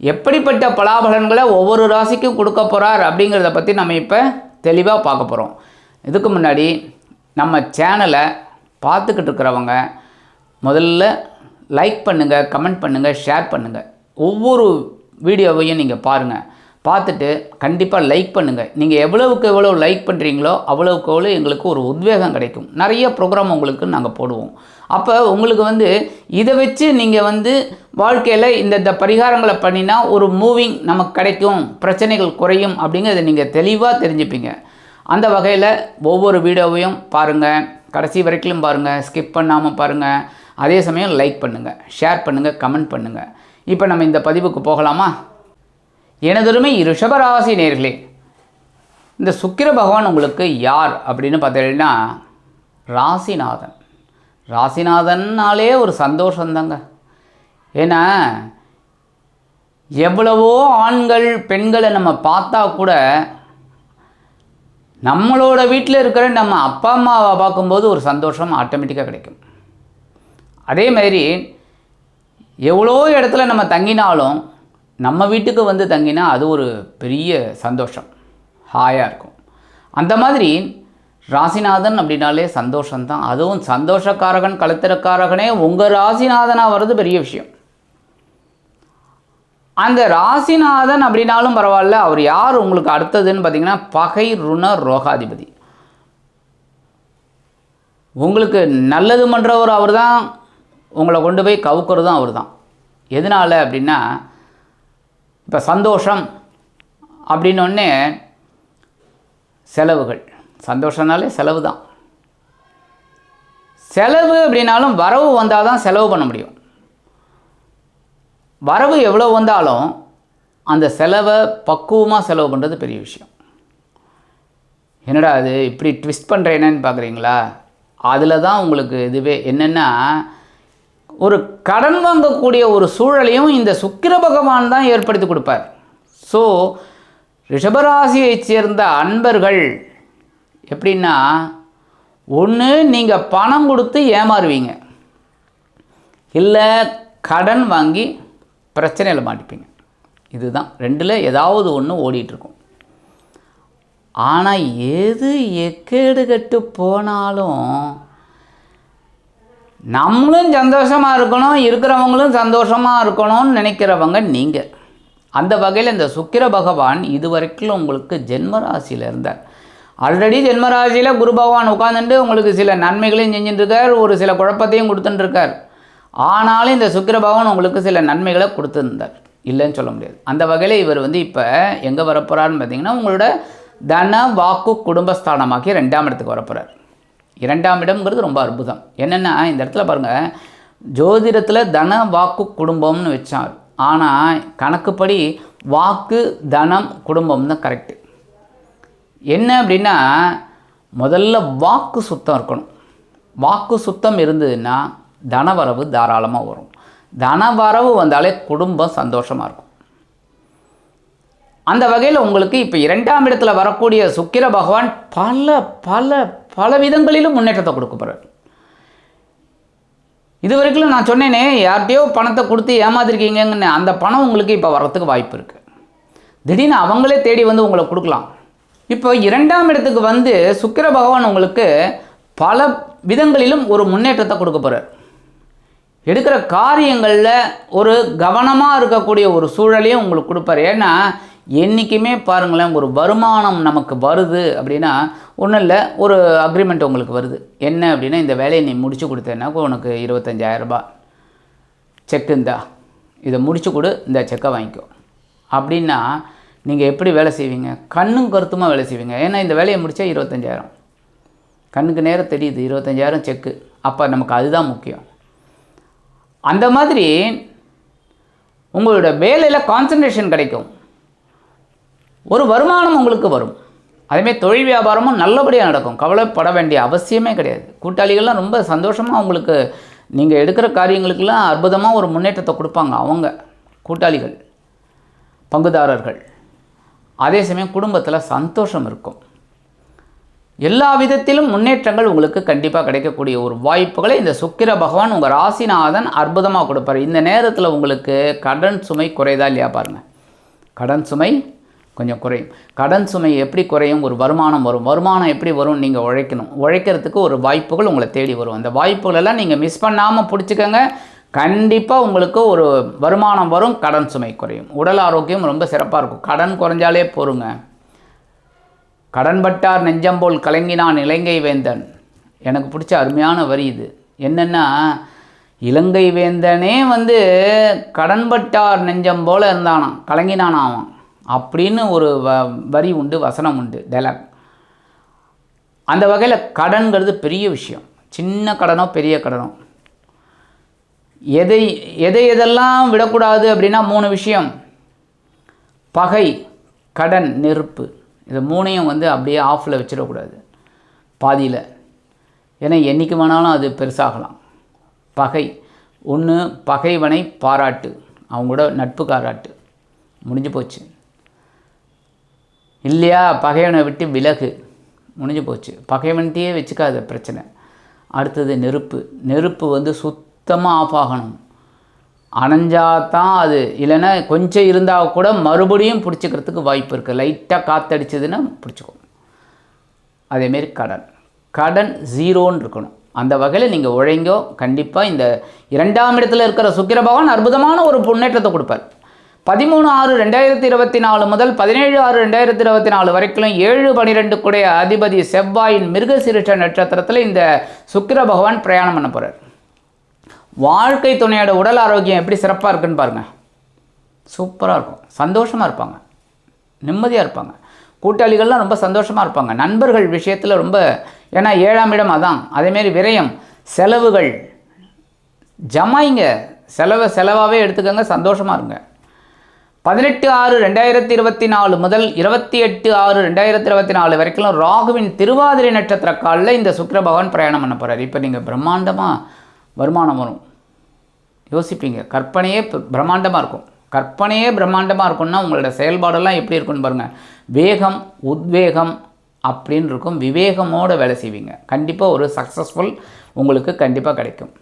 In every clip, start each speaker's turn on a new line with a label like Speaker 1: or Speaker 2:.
Speaker 1: எப்படிப்பட்ட பலாபலன்களை ஒவ்வொரு ராசிக்கும் கொடுக்க போகிறார் அப்படிங்கிறத பற்றி நம்ம இப்போ தெளிவாக பார்க்க போகிறோம் இதுக்கு முன்னாடி நம்ம சேனலை பார்த்துக்கிட்டு இருக்கிறவங்க முதல்ல லைக் பண்ணுங்கள் கமெண்ட் பண்ணுங்கள் ஷேர் பண்ணுங்கள் ஒவ்வொரு வீடியோவையும் நீங்கள் பாருங்கள் பார்த்துட்டு கண்டிப்பாக லைக் பண்ணுங்கள் நீங்கள் எவ்வளவுக்கு எவ்வளோ லைக் பண்ணுறீங்களோ அவ்வளவுக்கு எவ்வளோ எங்களுக்கு ஒரு உத்வேகம் கிடைக்கும். நிறைய ப்ரோக்ராம் உங்களுக்கு நாங்கள் போடுவோம். அப்போ உங்களுக்கு வந்து இதை வச்சு நீங்கள் வந்து வாழ்க்கையில் இந்த இந்த பரிகாரங்களை பண்ணினா ஒரு மூவிங் நமக்கு கிடைக்கும். பிரச்சனைகள் குறையும் அப்படிங்கிறத நீங்கள் தெளிவாக தெரிஞ்சுப்பீங்க. அந்த வகையில் ஒவ்வொரு வீடியோவையும் பாருங்கள் கடைசி வரைக்கும் பாருங்கள் ஸ்கிப் பண்ணாமல் பாருங்கள் அதே சமயம் லைக் பண்ணுங்கள் ஷேர் பண்ணுங்கள் கமெண்ட் பண்ணுங்கள் இப்போ நம்ம இந்த பதிவுக்கு போகலாமா? எனதொருமை ரிஷபராசி நேர்களே இந்த சுக்கிர பகவான் உங்களுக்கு யார் அப்படின்னு பார்த்தீங்கன்னா ராசிநாதன். ராசிநாதன்னாலே ஒரு சந்தோஷந்தாங்க ஏன்னா எவ்வளவோ ஆண்கள் பெண்களை நம்ம பார்த்தா கூட நம்மளோட வீட்டில் இருக்கிற நம்ம அப்பா அம்மாவை பார்க்கும்போது ஒரு சந்தோஷம் ஆட்டோமேட்டிக்காக கிடைக்கும். அதே மாதிரி எவ்வளோ இடத்துல நம்ம தங்கினாலும் நம்ம வீட்டுக்கு வந்து தங்கினா அது ஒரு பெரிய சந்தோஷம். ஹாயாக இருக்கும். அந்த மாதிரி ராசிநாதன் அப்படின்னாலே சந்தோஷம்தான். அதுவும் சந்தோஷக்காரகன் கலத்திரக்காரகனே உங்கள் ராசிநாதனாக வர்றது பெரிய விஷயம். அந்த ராசிநாதன் அப்படின்னாலும் பரவாயில்ல அவர் யார் உங்களுக்கு அடுத்ததுன்னு பார்த்தீங்கன்னா பகை ருண ரோகாதிபதி. உங்களுக்கு நல்லது பண்ணுறவர் அவர் தான் உங்களை கொண்டு போய் கவுக்கிறதும் அவர் தான் எதனால் அப்படின்னா இப்போ சந்தோஷம் அப்படின்னொடனே செலவுகள். சந்தோஷம்னாலே செலவு தான் செலவு அப்படின்னாலும் வரவு வந்தால் தான் செலவு பண்ண முடியும். வரவு எவ்வளோ வந்தாலும் அந்த செலவை பக்குவமாக செலவு பண்ணுறது பெரிய விஷயம். என்னடா அது இப்படி ட்விஸ்ட் பண்ணுறேன்னு பார்க்குறீங்களா அதில் தான் உங்களுக்கு இதுவே என்னென்னா ஒரு கடன் வாங்கக்கூடிய ஒரு சூழலையும் இந்த சுக்கிர பகவான் தான் ஏற்படுத்தி கொடுப்பார். ஸோ ரிஷபராசியைச் சேர்ந்த அன்பர்கள் எப்படின்னா ஒன்று நீங்கள் பணம் கொடுத்து ஏமாறுவீங்க. இல்லை கடன் வாங்கி பிரச்சனையில் மாட்டிப்பீங்க. இதுதான். ரெண்டில் ஏதாவது ஒன்று ஓடிட்டுருக்கும். ஆனால் எது எக்கேடு கட்டு போனாலும் நம்மளும் சந்தோஷமாக இருக்கணும் இருக்கிறவங்களும் சந்தோஷமாக இருக்கணும்னு நினைக்கிறவங்க நீங்கள் அந்த வகையில் இந்த சுக்கிர பகவான் இதுவரைக்கும் உங்களுக்கு ஜென்மராசியில் இருந்தார். ஆல்ரெடி ஜென்மராசியில் குரு பகவான் உட்காந்துட்டு உங்களுக்கு சில நன்மைகளையும் செஞ்சுட்டுருக்கார் ஒரு சில குழப்பத்தையும் கொடுத்துட்டுருக்கார். ஆனாலும் இந்த சுக்கிர பகவான் உங்களுக்கு சில நன்மைகளை கொடுத்துருந்தார். இல்லைன்னு சொல்ல முடியாது. அந்த வகையில் இவர் வந்து இப்போ எங்கே வரப்போகிறாருன்னு பார்த்தீங்கன்னா உங்களோட தன வாக்கு குடும்பஸ்தானமாக்கி ரெண்டாம் இடத்துக்கு வரப்போகிறார் இரண்டாம் இடம்ங்கிறது ரொம்ப அற்புதம். என்னென்னா இந்த இடத்துல பாருங்கள் ஜோதிடத்தில் தன வாக்கு குடும்பம்னு வச்சார். ஆனால் கணக்குப்படி வாக்கு தனம் குடும்பம் தான் கரெக்டு என்ன அப்படின்னா முதல்ல வாக்கு சுத்தம் இருக்கணும். வாக்கு சுத்தம் இருந்ததுன்னா தனவரவு தாராளமாக வரும். தனவரவு வந்தாலே குடும்பம் சந்தோஷமாக இருக்கும். அந்த வகையில் உங்களுக்கு இப்போ இரண்டாம் இடத்துல வரக்கூடிய சுக்கிர பகவான் பல பல பல விதங்களிலும் முன்னேற்றத்தை கொடுக்க போகிறார் இது வரைக்கும் நான் சொன்னேனே யார்கிட்டயோ பணத்தை கொடுத்து ஏமாத்திருக்கீங்கன்னு அந்த பணம் உங்களுக்கு இப்போ வர்றதுக்கு வாய்ப்பு இருக்குது திடீர்னு அவங்களே தேடி வந்து உங்களை கொடுக்கலாம். இப்போ இரண்டாம் இடத்துக்கு வந்து சுக்கிர பகவான் உங்களுக்கு பல விதங்களிலும் ஒரு முன்னேற்றத்தை கொடுக்க போகிறார் எடுக்கிற காரியங்களில் ஒரு கவனமாக இருக்கக்கூடிய ஒரு சூழலையும் உங்களுக்கு கொடுப்பார். ஏன்னா என்றைக்குமே பாருங்களேன் ஒரு வருமானம் நமக்கு வருது அப்படின்னா ஒன்றும் இல்லை ஒரு அக்ரிமெண்ட் உங்களுக்கு வருது. என்ன அப்படின்னா இந்த வேலையை நீ முடிச்சு கொடுத்தேன்னா உனக்கு இருபத்தஞ்சாயிரம் ரூபாய் செக்கு இந்தா. இதை முடிச்சு கொடு இந்த செக்கை வாங்கிக்கோ. அப்படின்னா நீங்கள் எப்படி வேலை செய்வீங்க? கண்ணும் கருத்துமாக வேலை செய்வீங்க. ஏன்னா இந்த வேலையை முடித்தா இருபத்தஞ்சாயிரம். கண்ணுக்கு நேரம் தெரியுது இருபத்தஞ்சாயிரம் செக்கு அப்போ நமக்கு அதுதான் முக்கியம். அந்த மாதிரி உங்களோட வேலையில் கான்சன்ட்ரேஷன் கிடைக்கும். ஒரு வருமானம் உங்களுக்கு வரும். அதேமாதிரி தொழில் வியாபாரமும் நல்லபடியாக நடக்கும். கவலைப்பட வேண்டிய அவசியமே கிடையாது. கூட்டாளிகள்லாம் ரொம்ப சந்தோஷமாக உங்களுக்கு நீங்கள் எடுக்கிற காரியங்களுக்கெல்லாம் அற்புதமாக ஒரு முன்னேற்றத்தை கொடுப்பாங்க அவங்க கூட்டாளிகள் பங்குதாரர்கள். அதே சமயம் குடும்பத்தில் சந்தோஷம் இருக்கும். எல்லா விதத்திலும் முன்னேற்றங்கள் உங்களுக்கு கண்டிப்பாக கிடைக்கக்கூடிய ஒரு வாய்ப்புகளை இந்த சுக்கிர பகவான் உங்கள் ராசிநாதன் அற்புதமாக கொடுப்பார். இந்த நேரத்தில் உங்களுக்கு கடன் சுமை குறைதா இல்லையா பாருங்கள் கடன் சுமை கொஞ்சம் குறையும். கடன் சுமை எப்படி குறையும்? ஒரு வருமானம் வரும். வருமானம் எப்படி வரும் நீங்கள் உழைக்கணும். உழைக்கிறதுக்கு ஒரு வாய்ப்புகள் உங்களை தேடி வரும். அந்த வாய்ப்புகளெல்லாம் நீங்கள் மிஸ் பண்ணாமல் பிடிச்சிக்கோங்க. கண்டிப்பாக உங்களுக்கு ஒரு வருமானம் வரும் கடன் சுமை குறையும். உடல் ஆரோக்கியம் ரொம்ப சிறப்பாக இருக்கும். கடன் குறைஞ்சாலே போருங்க. கடன்பட்டார் நெஞ்சம் போல் கலங்கினான் இலங்கை வேந்தன். எனக்கு பிடிச்ச அருமையான வரி இது. என்னென்னா இலங்கை வேந்தனே வந்து கடன்பட்டார் நெஞ்சம் போல் இருந்தானான் கலங்கினானாம் அவன். அப்படின்னு ஒரு வ வரி உண்டு வசனம் உண்டு டைலாக் அந்த வகையில் கடன்கிறது பெரிய விஷயம். சின்ன கடனோ பெரிய கடனோ. எதை எதை எதெல்லாம் விடக்கூடாது அப்படின்னா மூணு விஷயம். பகை கடன் நெருப்பு. இது மூணையும் வந்து அப்படியே ஆஃபில் வச்சிடக்கூடாது. பாதியில். ஏன்னா என்றைக்கு வேணாலும் அது பெருசாகலாம். பகை. ஒன்று பகைவனை பாராட்டு. அவங்களோட நட்பு பாராட்டு முடிஞ்சு போச்சு. இல்லையா? பகைவனை விட்டு விலகு. முடிஞ்சு போச்சு. பகைவன்கிட்டயே வச்சுக்காத பிரச்சனை. அடுத்தது நெருப்பு. நெருப்பு வந்து சுத்தமாக ஆஃப் ஆகணும். அணைஞ்சாதான் அது. இல்லைன்னா கொஞ்சம் இருந்தால் கூட மறுபடியும் பிடிச்சிக்கிறதுக்கு வாய்ப்பு இருக்குது லைட்டாக காற்றடிச்சதுன்னா பிடிச்சிக்கும் அதேமாரி கடன். கடன் ஜீரோன்னு இருக்கணும். அந்த வகையில் நீங்கள் உழைங்கோ கண்டிப்பாக இந்த இரண்டாம் இடத்துல இருக்கிற சுக்கிர பகவான் அற்புதமான ஒரு முன்னேற்றத்தை கொடுப்பார். பதிமூணு ஆறு ரெண்டாயிரத்தி இருபத்தி நாலு முதல் பதினேழு ஆறு ரெண்டாயிரத்தி இருபத்தி நாலு வரைக்கும் ஏழு பனிரெண்டு கூடைய அதிபதி செவ்வாயின் மிருகசிருஷ்ட நட்சத்திரத்தில் இந்த சுக்கிர பகவான் பிரயாணம் பண்ண போகிறார் வாழ்க்கை துணையோட உடல் ஆரோக்கியம் எப்படி சிறப்பாக இருக்குன்னு பாருங்கள் சூப்பராக இருக்கும். சந்தோஷமாக இருப்பாங்க. நிம்மதியாக இருப்பாங்க. கூட்டாளிகள்லாம் ரொம்ப சந்தோஷமாக இருப்பாங்க. நண்பர்கள் விஷயத்தில் ரொம்ப ஏன்னா ஏழாம் இடம் அதான். அதேமாரி விரயம் செலவுகள். ஜமாயிங்க. செலவை செலவாகவே எடுத்துக்கோங்க சந்தோஷமாக இருங்க. பதினெட்டு ஆறு ரெண்டாயிரத்தி இருபத்தி நாலு முதல் இருபத்தி எட்டு ஆறு ரெண்டாயிரத்தி இருபத்தி நாலு வரைக்கும் ராகுவின் திருவாதிரை நட்சத்திர காலில் இந்த சுக்கர பகவான் பிரயாணம் பண்ண போகிறார் இப்போ நீங்கள் பிரம்மாண்டமாக வருமானம் வரும். யோசிப்பீங்க. கற்பனையே பிரம்மாண்டமாக இருக்கும். கற்பனையே பிரம்மாண்டமாக இருக்கும்னா உங்களோட செயல்பாடெல்லாம் எப்படி இருக்குன்னு பாருங்கள் வேகம் உத்வேகம் அப்படின்னு இருக்கும். விவேகமோடு வேலை செய்வீங்க. கண்டிப்பாக ஒரு சக்ஸஸ்ஃபுல் உங்களுக்கு கண்டிப்பாக கிடைக்கும்.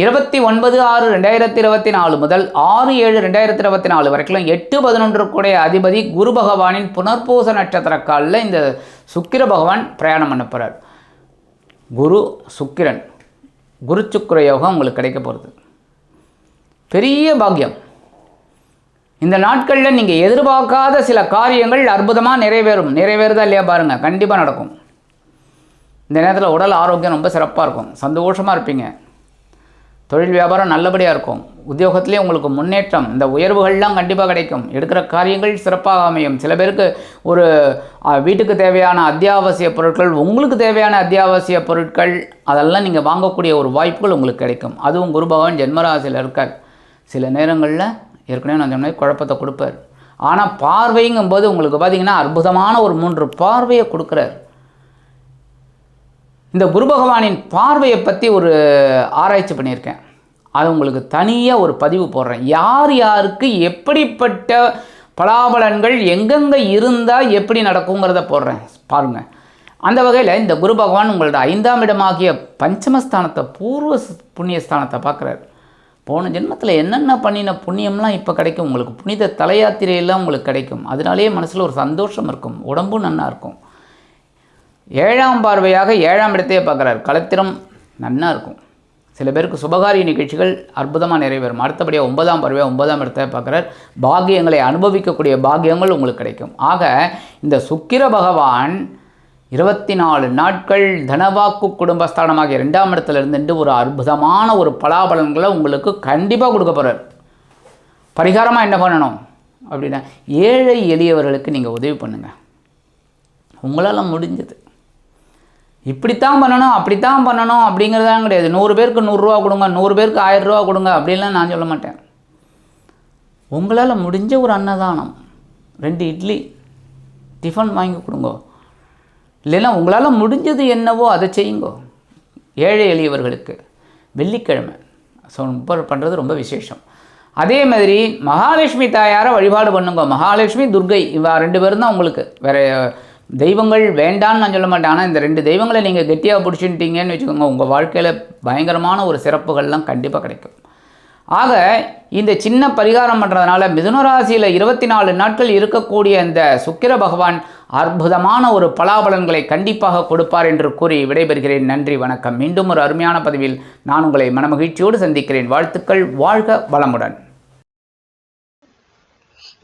Speaker 1: இருபத்தி ஒன்பது ஆறு ரெண்டாயிரத்தி இருபத்தி நாலு முதல் ஆறு ஏழு ரெண்டாயிரத்தி இருபத்தி நாலு வரைக்கும் எட்டு பதினொன்று கூடிய அதிபதி குரு பகவானின் புனர்பூச நட்சத்திர காலில் இந்த சுக்கிர பகவான் பிரயாணம் பண்ண போகிறார் குரு சுக்கிரன் குரு சுக்கிர யோகம் உங்களுக்கு கிடைக்க போகிறது பெரிய பாக்கியம். இந்த நாட்களில் நீங்கள் எதிர்பார்க்காத சில காரியங்கள் அற்புதமாக நிறைவேறும். நிறைவேறுதா இல்லையா பாருங்கள் கண்டிப்பாக நடக்கும். இந்த நேரத்தில் உடல் ஆரோக்கியம் ரொம்ப சிறப்பாக இருக்கும். சந்தோஷமாக இருப்பீங்க. தொழில் வியாபாரம் நல்லபடியாக இருக்கும். உத்தியோகத்திலே உங்களுக்கு முன்னேற்றம் இந்த உயர்வுகள்லாம் கண்டிப்பாக கிடைக்கும். எடுக்கிற காரியங்கள் சிறப்பாக அமையும். சில பேருக்கு ஒரு வீட்டுக்கு தேவையான அத்தியாவசிய பொருட்கள் உங்களுக்கு தேவையான அத்தியாவசிய பொருட்கள் அதெல்லாம் நீங்கள் வாங்கக்கூடிய ஒரு வாய்ப்புகள் உங்களுக்கு கிடைக்கும். அதுவும் குரு பகவான் ஜென்மராசியில் இருக்கார். சில நேரங்களில் ஏற்கனவே நான் சொன்ன மாதிரி குழப்பத்தை கொடுப்பார். ஆனால் பார்வைங்கும்போது உங்களுக்கு பார்த்திங்கன்னா அற்புதமான ஒரு மூன்று பார்வையை கொடுக்குறார். இந்த குரு பகவானின் பார்வையை பற்றி ஒரு ஆராய்ச்சி பண்ணியிருக்கேன். அது உங்களுக்கு தனியாக ஒரு பதிவு போடுறேன். யார் யாருக்கு எப்படிப்பட்ட பலாபலன்கள் எங்கெங்கே இருந்தால் எப்படி நடக்குங்கிறத போடுறேன். பாருங்கள் அந்த வகையில் இந்த குரு பகவான் உங்களோட ஐந்தாம் இடமாகிய பஞ்சமஸ்தானத்தை பூர்வ புண்ணியஸ்தானத்தை பார்க்குறாரு. போன ஜென்மத்தில் என்னென்ன பண்ணின புண்ணியம்லாம் இப்போ கிடைக்கும்? உங்களுக்கு புனித தலையாத்திரையெல்லாம் உங்களுக்கு கிடைக்கும். அதனாலேயே மனசில் ஒரு சந்தோஷம் இருக்கும். உடம்பும் நல்லா இருக்கும். ஏழாம் பார்வையாக ஏழாம் இடத்தையே பார்க்குறார். கலத்திரம் நன்னா இருக்கும். சில பேருக்கு சுபகாரிய நிகழ்ச்சிகள் அற்புதமாக நிறைவேறும். அடுத்தபடியாக ஒன்பதாம் பார்வையாக ஒன்பதாம் இடத்தை பார்க்குறார். பாக்கியங்களை அனுபவிக்கக்கூடிய பாக்கியங்கள் உங்களுக்கு கிடைக்கும். ஆக இந்த சுக்கிர பகவான் இருபத்தி நாலு நாட்கள் தனவாக்கு குடும்பஸ்தானமாகிய ரெண்டாம் இடத்துல இருந்துட்டு ஒரு அற்புதமான ஒரு பலாபலன்களை உங்களுக்கு கண்டிப்பாக கொடுக்க போகிறார் பரிகாரமாக என்ன பண்ணணும்? அப்படின்னா ஏழை எளியவர்களுக்கு நீங்கள் உதவி பண்ணுங்கள் உங்களால் முடிஞ்சது. இப்படித்தான் பண்ணணும் அப்படித்தான் பண்ணணும் அப்படிங்கிறதான் கிடையாது. நூறு பேருக்கு நூறுரூவா கொடுங்க நூறு பேருக்கு ஆயிரம் ரூபா கொடுங்க அப்படின்லாம் நான் சொல்ல மாட்டேன். உங்களால் முடிஞ்ச ஒரு அன்னதானம் ரெண்டு இட்லி டிஃபன் வாங்கி கொடுங்க. இல்லைன்னா உங்களால் முடிஞ்சது என்னவோ அதை செய்யுங்கோ. ஏழை எளியவர்களுக்கு வெள்ளிக்கிழமை ஸோ பண்ணுறது ரொம்ப விசேஷம். அதே மாதிரி மகாலட்சுமி தாயாரை வழிபாடு பண்ணுங்க. மகாலட்சுமி துர்கை இவா ரெண்டு பேரும் தான் உங்களுக்கு. வேறு தெய்வங்கள் வேண்டான்னு நான் சொல்ல மாட்டேன். ஆனால் இந்த ரெண்டு தெய்வங்களை நீங்கள் கெட்டியாக பிடிச்சிட்டீங்கன்னு வச்சுக்கோங்க உங்கள் வாழ்க்கையில் பயங்கரமான ஒரு சிறப்புகள்லாம் கண்டிப்பாக கிடைக்கும். ஆக இந்த சின்ன பரிகாரம் பண்ணுறதுனால மிதுன ராசியில் இருபத்தி நாலு நாட்கள் இருக்கக்கூடிய இந்த சுக்கிர பகவான் அற்புதமான ஒரு பலாபலன்களை கண்டிப்பாக கொடுப்பார் என்று கூறி விடைபெறுகிறேன். நன்றி வணக்கம். மீண்டும் ஒரு அருமையான பதிவில் நான் உங்களை மனமகிழ்ச்சியோடு சந்திக்கிறேன். வாழ்த்துக்கள் வாழ்க வளமுடன்.